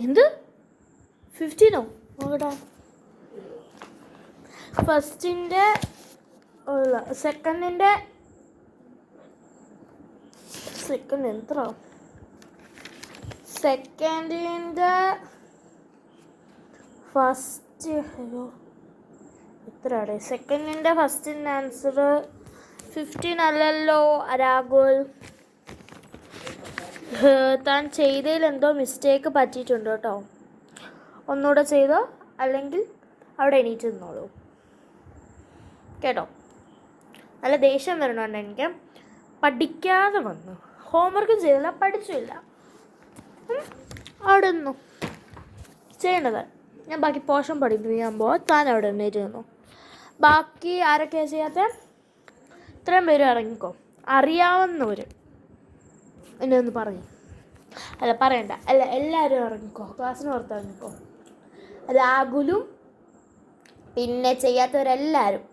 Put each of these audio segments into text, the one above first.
എന്ത്? ഫിഫ്റ്റീനോ നോക്കട്ടെ ഫസ്റ്റിന്റെ സെക്കൻഡിന്റെ സെക്കൻഡ് എത്ര സെക്കൻഡിന്റെ ഫസ്റ്റ് അയ്യോ എത്രയാണ് സെക്കൻഡിന്റെ ഫസ്റ്റിന്റെ ആൻസർ ഫിഫ്റ്റീൻ അല്ലല്ലോ ഏഹ്, താൻ ചെയ്തതിൽ എന്തോ മിസ്റ്റേക്ക് പറ്റിയിട്ടുണ്ട് കേട്ടോ. ഒന്നുകൂടെ ചെയ്തോ? അല്ലെങ്കിൽ അവിടെ എണീറ്റ് നിന്നോളൂ. കേട്ടോ? നല്ല ദേഷ്യം വരണോണ്ട് എനിക്ക്? പഠിക്കാതെ വന്നു. ഹോംവർക്കും ചെയ്തില്ല പഠിച്ചില്ല അവിടെ നിന്നു. ചെയ്യേണ്ടത്. ഞാൻ ബാക്കി പോഷൻ പഠിപ്പിക്കുമ്പോൾ താൻ അവിടെ എണീറ്റ് നിന്നു. ബാക്കി ആരൊക്കെയാണ് ചെയ്യാത്ത? ഇത്രയും പേര് ഇറങ്ങിക്കോ. അറിയാവുന്നവർ എന്നെ ഒന്ന് പറഞ്ഞു. അല്ല പറയണ്ട. അല്ല എല്ലാവരും ഇറങ്ങിക്കോ. ക്ലാസ്സിന് പുറത്ത് ഇറങ്ങിക്കോ. ആകുലും പിന്നെ ചെയ്യാത്തവരെല്ലാവരും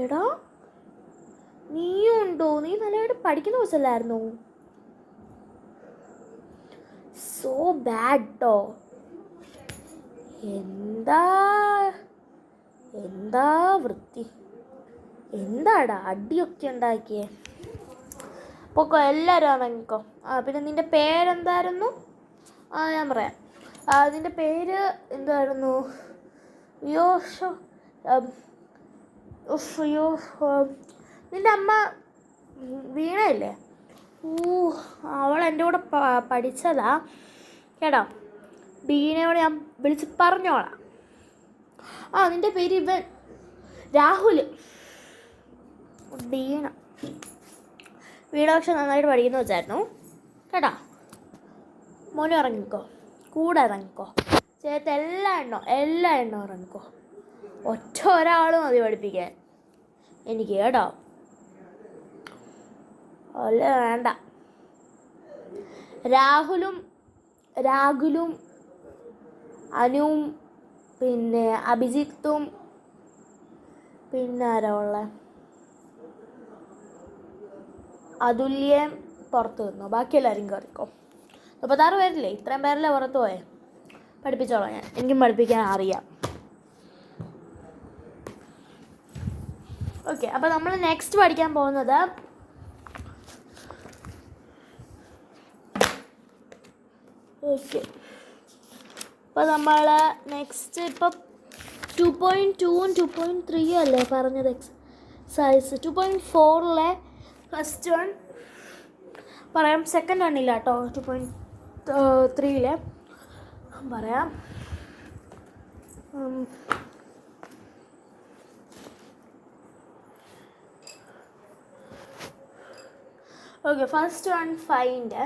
എടാ നീയും ഉണ്ടോ? നീ നല്ലതായിട്ട് പഠിക്കുന്ന ദിവസമല്ലായിരുന്നോ? സോ ബാഡ് എന്താ എന്താ വൃത്തി? എന്താടാ അടിയൊക്കെ ഉണ്ടാക്കിയേ? പൊക്കോ എല്ലാവരും ഇറങ്ങിക്കോ ആ പിന്നെ നിന്റെ പേരെന്തായിരുന്നു? ആ ഞാൻ പറയാം. ആ നിന്റെ പേര് എന്തായിരുന്നു? യോഷോ അയ്യോ നിന്റെ അമ്മ വീണയില്ലേ? ഊ അവൾ എന്റെ കൂടെ പഠിച്ചതാ. കേട്ടോ? ബീനയോട് ഞാൻ വിളിച്ച് പറഞ്ഞോളാം. ആ നിന്റെ പേര് ഇവൻ രാഹുൽ ബീണ വീണ നന്നായിട്ട് പഠിക്കുന്ന വെച്ചായിരുന്നു. കേട്ടോ? മോനെ ഇറങ്ങിക്കോ കൂടെ ഇറങ്ങിക്കോ. ചേർത്ത് എല്ലാ എണ്ണോ എല്ലാ എണ്ണോ ഇറങ്ങിക്കോ ഒറ്റ ഒരാളും മതി പഠിപ്പിക്കാൻ. എനിക്ക് കേട്ടോ? അല്ല വേണ്ട. രാഹുലും രാഹുലും അനുവും പിന്നെ അഭിജിത്തും പിന്നെ ആരാ ഉള്ളത് അതുല്യം പുറത്ത് നിന്നു. ബാക്കി എല്ലാവരും കയറിക്കോ മുപ്പത്താറ് പേരില്ലേ? ഇത്രയും പേരല്ലേ പുറത്ത് പോയേ? പഠിപ്പിച്ചോളാം ഞാൻ. എനിക്കും പഠിപ്പിക്കാൻ അറിയാം. ഓക്കെ അപ്പോൾ നമ്മൾ നെക്സ്റ്റ് പഠിക്കാൻ പോകുന്നത് ഓക്കെ അപ്പോൾ നമ്മൾ നെക്സ്റ്റ് ഇപ്പം ടു പോയിന്റ് ടൂവും ടു പോയിന്റ് ത്രീയും അല്ലേ പറഞ്ഞത്? എക്സസൈസ് ടു പോയിന്റ് ഫോറിലെ ഫസ്റ്റ് വൺ പറയാം. സെക്കൻഡ് വണ്ണില്ല കേട്ടോ ടു പോയിന്റ് ത്രീയിലെ പറയാം. ഓക്കെ ഫസ്റ്റ് വൺ ഫൈൻഡ്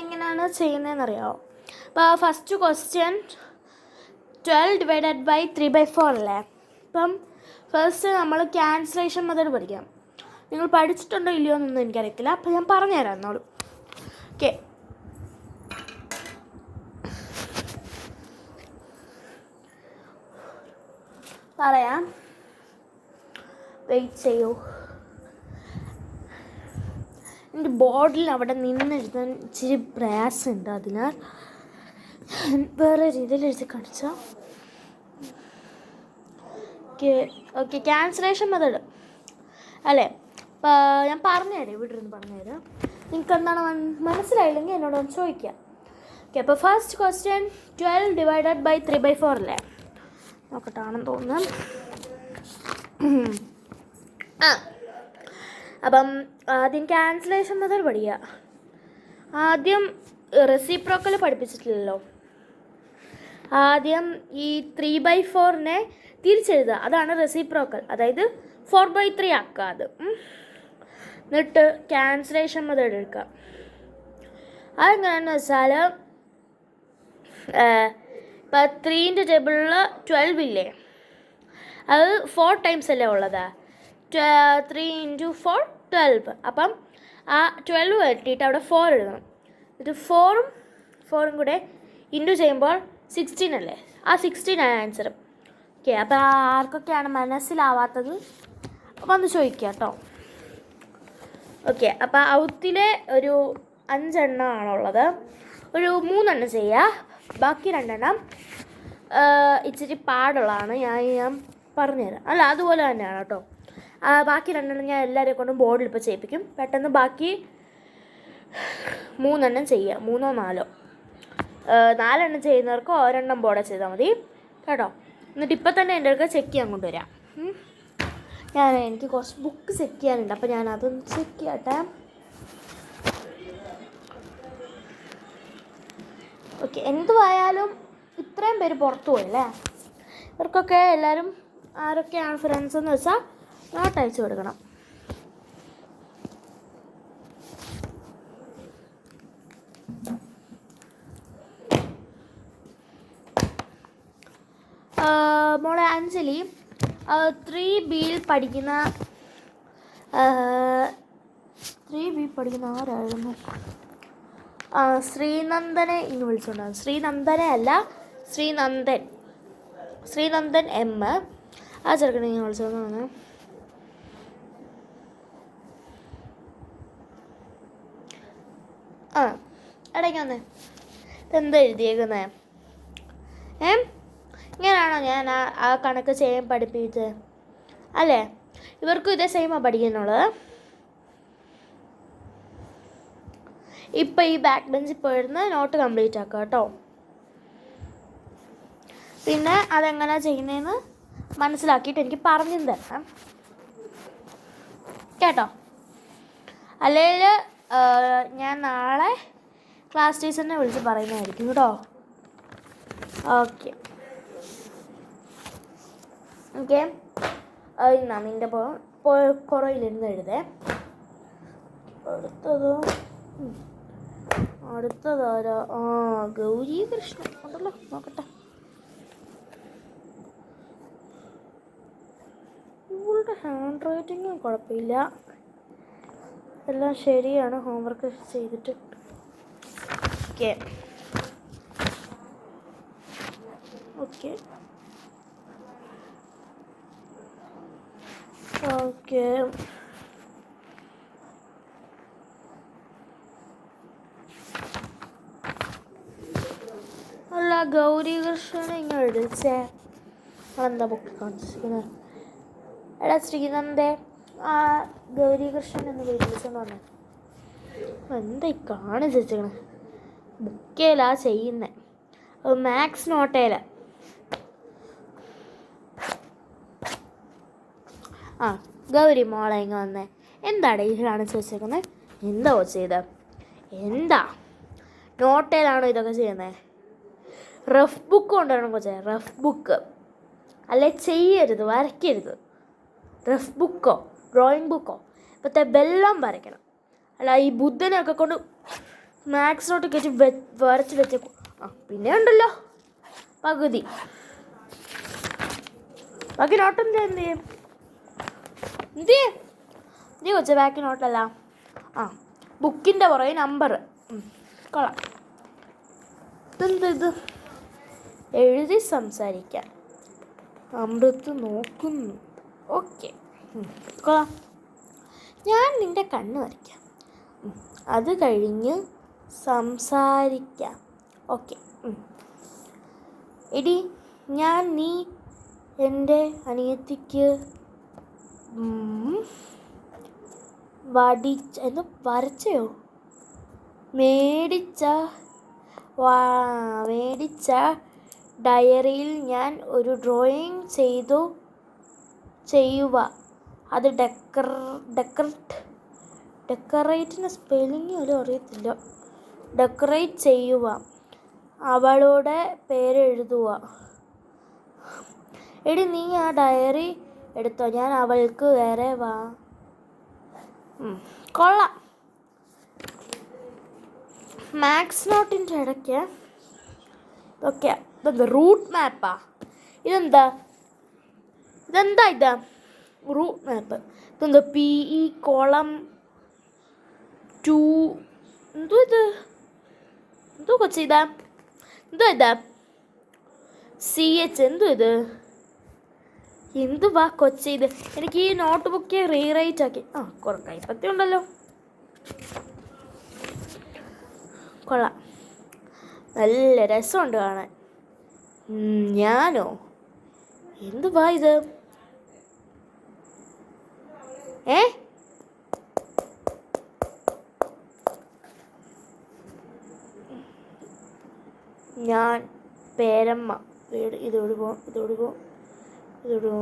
എങ്ങനെയാണ് ചെയ്യുന്നതെന്നറിയാമോ അപ്പോൾ first question twelve divided by three by four അല്ലേ? അപ്പം ഫസ്റ്റ് നമ്മൾ ക്യാൻസലേഷൻ മെത്തേഡ് പഠിക്കാം. നിങ്ങൾ പഠിച്ചിട്ടുണ്ടോ ഇല്ലയോ എന്നൊന്നും എനിക്കറിയത്തില്ല. അപ്പോൾ ഞാൻ പറഞ്ഞുതരാം എന്നോളൂ ഓക്കെ പറയാം. വെയിറ്റ് ചെയ്യൂ. എന്റെ ബോർഡിൽ അവിടെ നിന്നെഴുതാൻ ഇച്ചിരി പ്രയാസമുണ്ട് അതിനാൽ വേറെ രീതിയിൽ എഴുതി കാണിച്ചാൽ ഓക്കെ ഓക്കെ ക്യാൻസലേഷൻ മെത്തേഡ് അല്ലേ? ഞാൻ പറഞ്ഞുതരാം ഇവിടെ ഇരുന്ന് പറഞ്ഞുതരാം നിങ്ങൾക്ക് എന്താണ് മനസ്സിലായില്ലെങ്കിൽ എന്നോട് ഒന്ന് ചോദിക്കാം. ഓക്കെ അപ്പോൾ first question twelve divided by three by four അല്ലേ? നോക്കട്ടാണെന്ന് തോന്നുന്നു. ആ അപ്പം ആദ്യം ക്യാൻസലേഷൻ മുതൽ പഠിക്കുക. ആദ്യം റെസിപ്രോക്കൽ പഠിപ്പിച്ചിട്ടില്ലല്ലോ. ആദ്യം ഈ ത്രീ ബൈ ഫോറിനെ തിരിച്ചെഴുതുക. അതാണ് റെസിപ്രോക്കൽ അതായത് ഫോർ ബൈ ത്രീ ആക്കുക അത്. എന്നിട്ട് ക്യാൻസലേഷൻ മെത്തേഡ് എടുക്കുക അതെങ്ങനെയാണെന്ന് വെച്ചാൽ ഇപ്പം ത്രീന്റെ ടേബിളിൽ ട്വൽവ് ഇല്ലേ? അത് ഫോർ ടൈംസ് അല്ലേ ഉള്ളത്? ത്രീ ഇന്റു ഫോർ ട്വൽവ് അപ്പം ആ ട്വൽവ് വെട്ടിയിട്ട് അവിടെ ഫോർ എഴുതണം എന്നിട്ട് ഫോറും ഫോറും കൂടെ ഇന്റു ചെയ്യുമ്പോൾ സിക്സ്റ്റീൻ അല്ലേ? ആ സിക്സ്റ്റീൻ ആണ് ആൻസർ ഓക്കെ അപ്പോൾ ആർക്കൊക്കെയാണ് മനസ്സിലാവാത്തത്? വന്ന് ചോദിക്കുക കേട്ടോ ഓക്കെ അപ്പോൾ ഔത്തിലെ ഒരു അഞ്ചെണ്ണമാണുള്ളത് ഒരു മൂന്നെണ്ണം ചെയ്യുക ബാക്കി രണ്ടെണ്ണം ഇച്ചിരി പാടുള്ളതാണ്. ഞാൻ ഞാൻ പറഞ്ഞുതരാം. അല്ല അതുപോലെ തന്നെയാണ് കേട്ടോ. ബാക്കി രണ്ടെണ്ണം ഞാൻ എല്ലാവരെയും കൊണ്ടും ബോർഡിൽ ഇപ്പോൾ ചെയ്യിപ്പിക്കും. പെട്ടെന്ന് ബാക്കി മൂന്നെണ്ണം ചെയ്യുക മൂന്നോ നാലോ. നാലെണ്ണം ചെയ്യുന്നവർക്ക് ഒരെണ്ണം ബോർഡ് ചെയ്താൽ മതി. കേട്ടോ? എന്നിട്ട് ഇപ്പം തന്നെ എന്റെ അടുക്ക ചെക്ക് ചെയ്യാൻ കൊണ്ടുവരാം. ഞാൻ എനിക്ക് കുറച്ച് ബുക്ക് ചെക്ക് ചെയ്യാനുണ്ട്. അപ്പോൾ ഞാൻ അതൊന്ന് ചെക്ക് ചെയ്യട്ടെ. ഓക്കെ എന്തുവായാലും ഇത്രയും പേര് പുറത്തു പോയല്ലേ ഇവർക്കൊക്കെ എല്ലാവരും ആരൊക്കെയാണ് ഫ്രണ്ട്സ് എന്ന് വെച്ചാൽ നോട്ട് അയച്ചു കൊടുക്കണം. മോളെ അഞ്ജലി ത്രീ ബിയിൽ പഠിക്കുന്ന ത്രീ ബി പഠിക്കുന്ന ആരായിരുന്നു? ശ്രീനന്ദനെ ഇങ്ങ് വിളിച്ചുകൊണ്ടാണ് ശ്രീനന്ദനെ അല്ല ശ്രീനന്ദൻ. ശ്രീനന്ദൻ എം ആ ചെറുക്കനെ ഇങ്ങനെ വിളിച്ചോണ്ടാണ് ആ ഇടയ്ക്ക് വന്നേ. എന്താ എഴുതിയേക്കുന്നേ? ഏ? ഇങ്ങനെയാണോ ഞാൻ ആ ആ കണക്ക് ചെയ്യാൻ പഠിപ്പിച്ചത്? അല്ലേ? ഇവർക്കും ഇതേ സെയിമാണ് പഠിക്കുന്നുള്ളത്. ഇപ്പം ഈ ബാക്ക് ബെഞ്ചിൽ പോയിരുന്ന് നോട്ട് കംപ്ലീറ്റ് ആക്കുക കേട്ടോ. പിന്നെ അതെങ്ങനെ ചെയ്യുന്നതെന്ന് മനസ്സിലാക്കിയിട്ട് എനിക്ക് പറഞ്ഞു തരണം. കേട്ടോ? അല്ലെങ്കിൽ ഞാൻ നാളെ ക്ലാസ് ടീച്ചറിനെ വിളിച്ച് പറയുന്നതായിരിക്കും കേട്ടോ. ഓക്കെ ഓക്കെ ഇന്നാ നിന്റെ പുറയിലിരുന്ന് എഴുതേ. അടുത്തതോ അടുത്തതാരോ ആ ഗൗരി കൃഷ്ണൻ ഉണ്ടല്ലോ നോക്കട്ടെ. ഇവളുടെ ഹാൻഡ് റൈറ്റിങ്ങും കുഴപ്പമില്ല. എല്ലാം ശരിയാണ്. ഹോംവർക്ക് ചെയ്തിട്ട്. Okay okay okay. അല്ല ഗൗരി കൃഷ്ണനെ ഇങ്ങനെ വിളിച്ചേ. അതെന്താ ബുക്ക് കാണിച്ചിരിക്കുന്നത് എടാ ശ്രീനന്ദേ ആ ഗൗരികൃഷ്ണൻ എന്ന് വിളിച്ചെന്ന് പറഞ്ഞു എന്താ ഈ കാണിച്ച് ബുക്കേലാ ചെയ്യുന്നേ. മാക്സ് മാത്സ് നോട്ടേല. ആ ഗൗരി മോളെ ഇങ്ങ് വന്നേ. എന്താണ് ഈ കാണിച്ച് എന്താ ചെയ്ത്? എന്താ? നോട്ടേലാണോ ഇതൊക്കെ ചെയ്യുന്നത് റഫ് ബുക്ക് കൊണ്ടുവരണം കൊച്ചേ റഫ് ബുക്ക് അല്ലെ? ചെയ്യരുത് വരയ്ക്കരുത്. റഫ് ബുക്കോ ഡ്രോയിങ് ബുക്കോ ഇപ്പോഴത്തെ ബെല്ലം വരയ്ക്കണം. അല്ല ഈ ബുദ്ധനെയൊക്കെ കൊണ്ട് മാത്സിനോട്ട് കയറ്റി വെ വരച്ച് വെച്ചേക്കും ആ പിന്നെ ഉണ്ടല്ലോ. പകുതി. ബാക്കി നോട്ടെന്താ എന്ത് എന്ത് ചെയ്യും? എന്ത് നീ കൊച്ച ബാക്കി നോട്ടല്ല ആ ബുക്കിന്റെ പുറകെ നമ്പർ കൊള്ളാം. ഇതെന്ത് ഇത്? എഴുതി സംസാരിക്കാം. അമൃത് നോക്കുന്നു. ഓക്കെ. കൊള്ളാം. ഞാൻ നിന്റെ കണ്ണ് വരയ്ക്കാം. അത് കഴിഞ്ഞ് സംസാരിക്കാം. ഓക്കെ. എടി ഞാൻ നീ എന്റെ അനിയത്തിക്ക് വടിച്ച എന്ന് വരച്ചയോ? മേടിച്ച മേടിച്ച ഡയറിയിൽ ഞാൻ ഒരു ഡ്രോയിങ് ചെയ്തു ചെയ്യുക. അത് ഡെക്കർ ഡെക്കറേറ്റ് ഡെക്കറേറ്റിന് സ്പെല്ലിംഗ് പോലും അറിയത്തില്ല. ഡെക്കറേറ്റ് ചെയ്യുക. അവളുടെ പേരെഴുതുക. എടി നീ ആ ഡയറി എടുത്തോ? ഞാൻ അവൾക്ക് വേറെ വാ. കൊള്ളാം. മാക്സ് നോട്ടിന്റെ ഇടയ്ക്ക് ഓക്കെ ഇതെന്താ റൂട്ട് മാപ്പാ? ഇതെന്താ? ഇതെന്താ ഇതാ? Route map. ഇതെന്താ പി ഇ കോളം ടു? എന്തോ ഇത്? എന്തോ കൊച്ചു ഇതാ. എന്തോ ഇതാ? സി എച്ച് എന്തോ ഇത്? എന്തുവാ കൊച്ചി ഇത്? എനിക്ക് ഈ നോട്ട് ബുക്ക് റീറൈറ്റ് ആക്കി. ആ കുറെ കൈപ്പത്തി ഉണ്ടല്ലോ. കൊള്ളാം. നല്ല രസമുണ്ട് കാണാൻ. ഞാനോ? എന്തുവാ ഇത്? ഏ? ഞാൻ പേരമ്മ. വീട് ഇതോട് പോ ഇതോട് പോ. ഇതോട്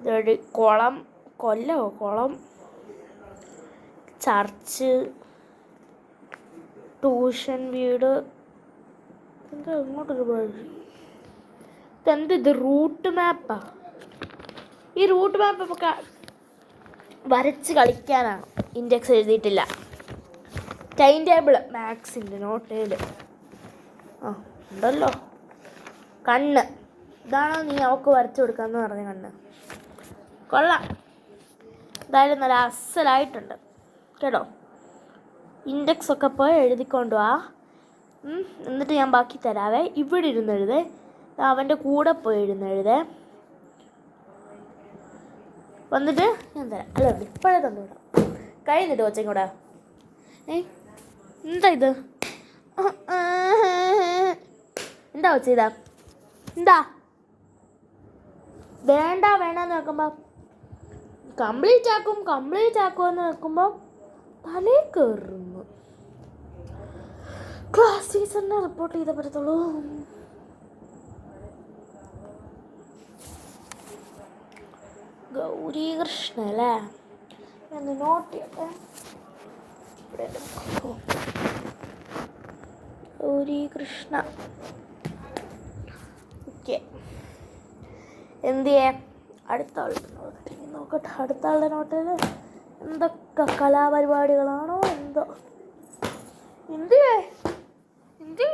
ഇതോട് കുളം കൊല്ലോ കുളം ചർച്ച് ട്യൂഷൻ വീട് എന്താ ഇങ്ങോട്ടൊരു വഴി. ഇതെന്ത് ഇത് റൂട്ട് മാപ്പാ? ഈ റൂട്ട് മാപ്പ് വരച്ച് കളിക്കാനാണ് ഇൻഡെക്സ് എഴുതിയിട്ടില്ല. ടൈം ടേബിൾ മാത്സിന്റെ നോട്ടേൽ ആ ഉണ്ടല്ലോ. കണ്ണ്. ഇതാണോ നീ അവൾക്ക് വരച്ചു കൊടുക്കാന്ന് പറഞ്ഞ കണ്ണ്? കൊള്ളാം. എന്തായാലും നല്ല അസലായിട്ടുണ്ട്. കേട്ടോ? ഇൻഡെക്സ് ഒക്കെ പോയി എഴുതിക്കൊണ്ട് വാ. എന്നിട്ട് ഞാൻ ബാക്കി തരാവേ. ഇവിടെ ഇരുന്ന് എഴുതേ. അവന്റെ കൂടെ പോയി ഇരുന്ന് എഴുതേ. വന്നിട്ട് ഞാൻ തരാം. അല്ല ഇപ്പോഴേ തന്നു കഴിഞ്ഞിട്ട് കൂടെ ഏ? എന്താ ഇത്? എന്താ ചെയ്ത എന്താ? വേണ്ട വേണ്ടെന്ന് വെക്കുമ്പോൾ കംപ്ലീറ്റ് ആക്കും കംപ്ലീറ്റ് ആക്കുമെന്ന് വെക്കുമ്പോൾ തല കയറുന്നു ക്ലാസ് ടീച്ചറിനെ റിപ്പോർട്ട് ചെയ്തേ പറ്റത്തുള്ളൂ. ഗൗരി കൃഷ്ണ അല്ലേ? ഞാൻ നോട്ട് ചെയ്യട്ടെ. ഗൗരി കൃഷ്ണ ഓക്കെ. എന്ത് ചെയ്യാം? അടുത്ത ആളുടെ നോട്ട് നോക്കട്ടെ. അടുത്ത ആളുടെ നോട്ടിൽ എന്തൊക്കെ കലാപരിപാടികളാണോ? എന്തോ. ഇന്ത്യേ ഇന്ത്യ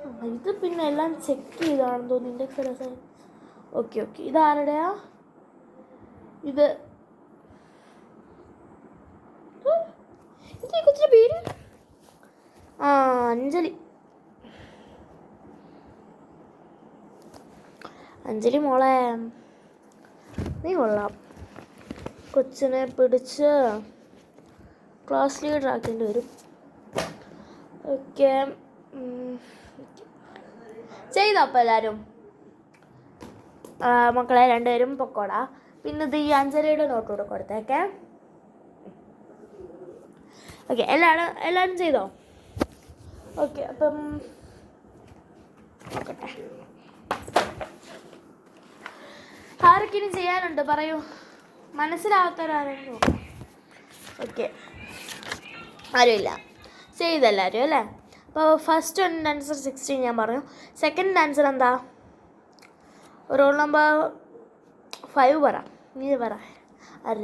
ആ, ഇത് പിന്നെ എല്ലാം ചെക്ക് ചെയ്താണെന്ന് തോന്നുന്നു. Index okay okay. ഇതാരുടെയാ ഇത് ഉം, ഇത് ഈ കൊച്ചിന്റെ പേര് ആ അഞ്ജലി. അഞ്ജലി മോളെ നീ കൊള്ളാം. കൊച്ചിനെ പിടിച്ച് ക്ലാസ് ലീഡർ ആക്കേണ്ടി വരും. ഓക്കെ ചെയ്തോ അപ്പോൾ എല്ലാവരും മക്കളെ രണ്ടുപേരും പൊക്കോടാ. പിന്നെ ഇത് ഈ അഞ്ജലിയുടെ നോട്ട് കൂടെ കൊടുത്തേക്കെ ഓക്കെ എല്ലാവരും എല്ലാവരും ചെയ്തോ? ഓക്കെ അപ്പം നോക്കട്ടെ. ചെയ്യാനുണ്ട്? പറയൂ. മനസ്സിലാവാത്തവരാരെങ്കിലും ഓക്കെ. ആരുമില്ല. ചെയ്തെല്ലാവരും അല്ലേ? അപ്പോൾ ഫസ്റ്റ് ആൻസർ സിക്സ്റ്റീൻ ഞാൻ പറഞ്ഞു. സെക്കൻഡ് ആൻസർ എന്താ? റോൾ നമ്പർ ഫൈവ് പറ. നീ പറ.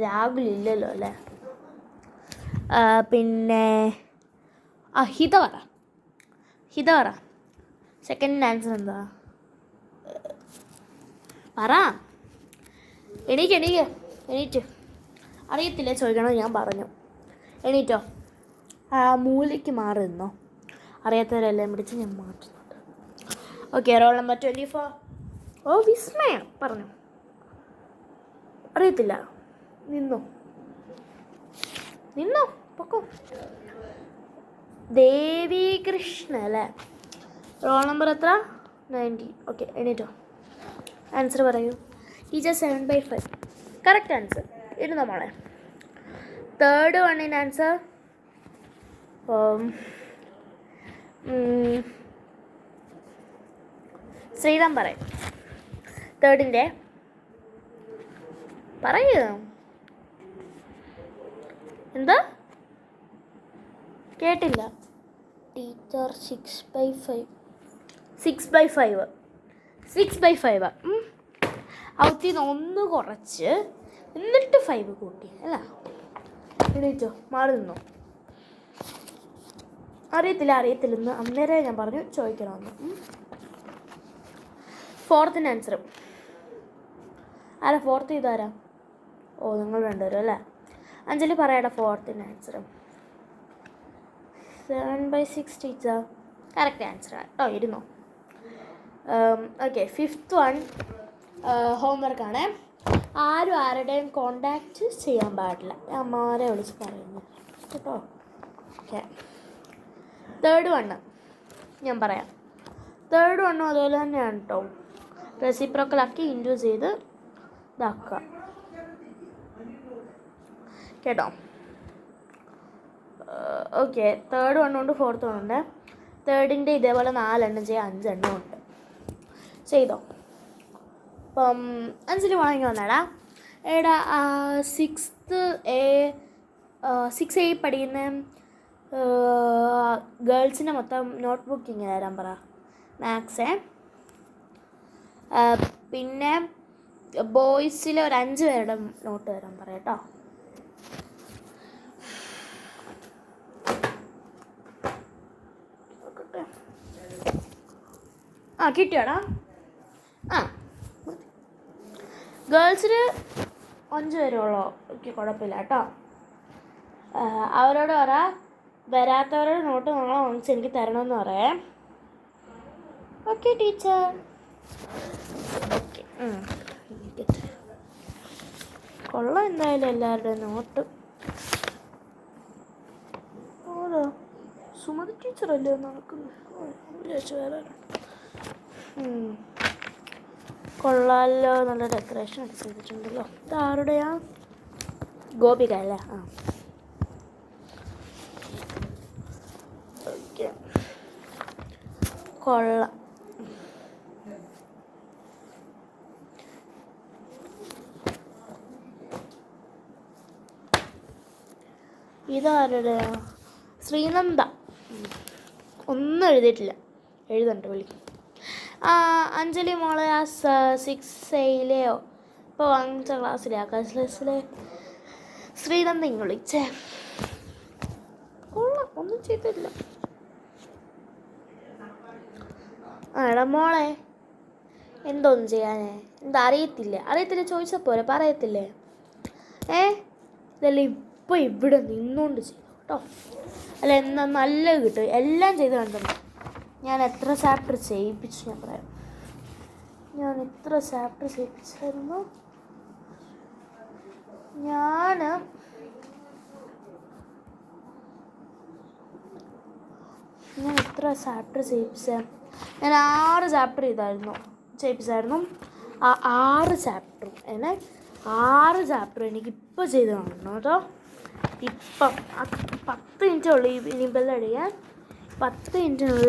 രാഹുൽ ഇല്ലല്ലോ അല്ലേ? പിന്നെ അഹിത പറ. ഹിത പറ സെക്കൻഡ് ആൻസർ എന്താ? പറ. എണീക്ക് എണീക്ക് എണീറ്റ്. അറിയത്തില്ല ചോദിക്കണം? ഞാൻ പറഞ്ഞു. എണീറ്റോ? ആ മൂലയ്ക്ക് മാറി നിന്നോ അറിയാത്തവരെല്ലാം പിടിച്ച് ഞാൻ മാറ്റുന്നുണ്ട് okay roll number twenty four ഓ വിസ്മയ. പറഞ്ഞു. അറിയത്തില്ല. നിന്നോ? നിന്നോ? പൊക്കോ. ദേവി കൃഷ്ണ അല്ലേ? റോൾ നമ്പർ എത്ര? നയന്റി ഓക്കെ എണീറ്റോ. ആൻസർ പറയൂ. Teacher seven by five correct answer ഇരുന്ന മോളെ? തേർഡ് വണ്ണിന്റെ ആൻസർ ശ്രീറാം പറയും. തേർഡിന്റെ പറയൂ. എന്താ? കേട്ടില്ല. Teacher six by five six by five six by five അവത്തിൽ നിന്ന് ഒന്ന് കുറച്ച് എന്നിട്ട് ഫൈവ് കൂട്ടി അല്ല? എണീറ്റോ മാറി നിന്നോ. അറിയത്തില്ല അറിയത്തില്ലെന്ന് അന്നേരം ഞാൻ പറഞ്ഞു ചോദിക്കണമെന്ന്. ഫോർത്തിന്റെ ആൻസറും അല്ല ഫോർത്ത് ചെയ്താരാ ഓ നിങ്ങൾ രണ്ടുപേരും അല്ലേ? അഞ്ജലി പറയടാ ഫോർത്തിന്റെ ആൻസറും seven by six teacher correct answer കേട്ടോ ഇരുന്നോ? ഓക്കെ ഫിഫ്ത്ത് വൺ ഹോംവർക്കാണ് ആരും ആരുടെയും കോണ്ടാക്റ്റ് ചെയ്യാൻ പാടില്ല. ഞാൻ അമ്മമാരെ വിളിച്ച് പറയുന്നു. കേട്ടോ? ഓക്കെ തേർഡ് വണ്ണ് ഞാൻ പറയാം. തേർഡ് വണ്ണും അതുപോലെ തന്നെയാണ് കേട്ടോ റെസിപ്രോക്കലാക്കി ഇൻഡ്യൂസ് ചെയ്ത് ഇതാക്കുക. കേട്ടോ? ഓക്കെ തേർഡ് വൺ ഉണ്ട് ഫോർത്ത് വൺ ഉണ്ട്. തേർഡിന്റെ ഇതേപോലെ നാലെണ്ണം ചെയ്യാൻ അഞ്ചെണ്ണം ഉണ്ട്. ചെയ്തോ? അപ്പം അഞ്ചിൽ വാങ്ങി വന്നടാ. എടാ സിക്സ്ത്ത് എ സിക്സ് എ പഠിക്കുന്ന ഗേൾസിന്റെ മൊത്തം നോട്ട് ബുക്ക് ഇങ്ങനെ തരാൻ പറ. മാത്സേ പിന്നെ ബോയ്സിൽ ഒരു അഞ്ച് പേരുടെ നോട്ട് തരാൻ പറയാം കേട്ടോ. കിട്ടിയോടാ? ആ. ഗേൾസിന് അഞ്ച് പേരുള്ളോ. ഓക്കെ കുഴപ്പമില്ല കേട്ടോ. അവരോട് പറ. വരാത്തവരുടെ നോട്ട് നാളെ ഒന്നിച്ച് എനിക്ക് തരണമെന്ന് പറയേ. ഓക്കെ ടീച്ചർ ഓക്കെ കൊള്ളാം എന്തായാലും എല്ലാവരുടെയും നോട്ട്. ഓരോ സുമതി ടീച്ചറല്ലേ നടക്കുന്നു. വിചാരിച്ചു വേറെ കൊള്ളാലോ നല്ല ഡെക്കറേഷൻ ഒക്കെ ചെയ്തിട്ടുണ്ടല്ലോ. ഇത് ആരുടെയാ? ഗോപിക അല്ലേ? ആ. ഓക്കെ കൊള്ളാം. ഇതാരുടെയാ ശ്രീനന്ദ. ഒന്നും എഴുതിയിട്ടില്ല. എഴുതണ്ട വിളി ആ അഞ്ജലി മോളെ ആ സിക്സ് എയിലെയോ ഇപ്പോൾ അഞ്ചാം ക്ലാസ്സിലെ ആകാശ ക്ലാസ്സിലെ. ശ്രീനന്ദ വിളിച്ചേ. കൊള്ളാം ഒന്നും ചെയ്തില്ല. ആടാ മോളെ എന്തോന്നും ചെയ്യാനേ? എന്താ അറിയത്തില്ല. അറിയത്തില്ല ചോദിച്ചാൽ പോരെ പറയത്തില്ലേ? ഏ? ഇതല്ല ഇപ്പോൾ ഇവിടെ നിന്നുകൊണ്ട് ചെയ്തു കേട്ടോ. അല്ല എന്നാൽ നല്ല കിട്ടും. എല്ലാം ചെയ്ത് കണ്ടു? ഞാൻ എത്ര ചാപ്റ്റർ ചെയ്യിപ്പിച്ചു ഞാൻ പറയാം. ഞാൻ എത്ര ചാപ്റ്റർ ചെയ്യിപ്പിച്ചായിരുന്നു. ഞാൻ ഞാൻ എത്ര ചാപ്റ്റർ ചെയ്യിപ്പിച്ച ഞാൻ ആറ് ചാപ്റ്റർ ചെയ്തായിരുന്നു ചെയ്യിപ്പിച്ചായിരുന്നു. ആ ആറ് ചാപ്റ്റർ എന്നെ ആറ് ചാപ്റ്റർ എനിക്കിപ്പോൾ ചെയ്ത് കാണണം കേട്ടോ. ഇപ്പം പത്ത് മിനിറ്റേ ഉള്ളൂ ഈ ഇനി ബെല്ലടിയാൻ പത്ത് മിനിറ്റിനുള്ളിൽ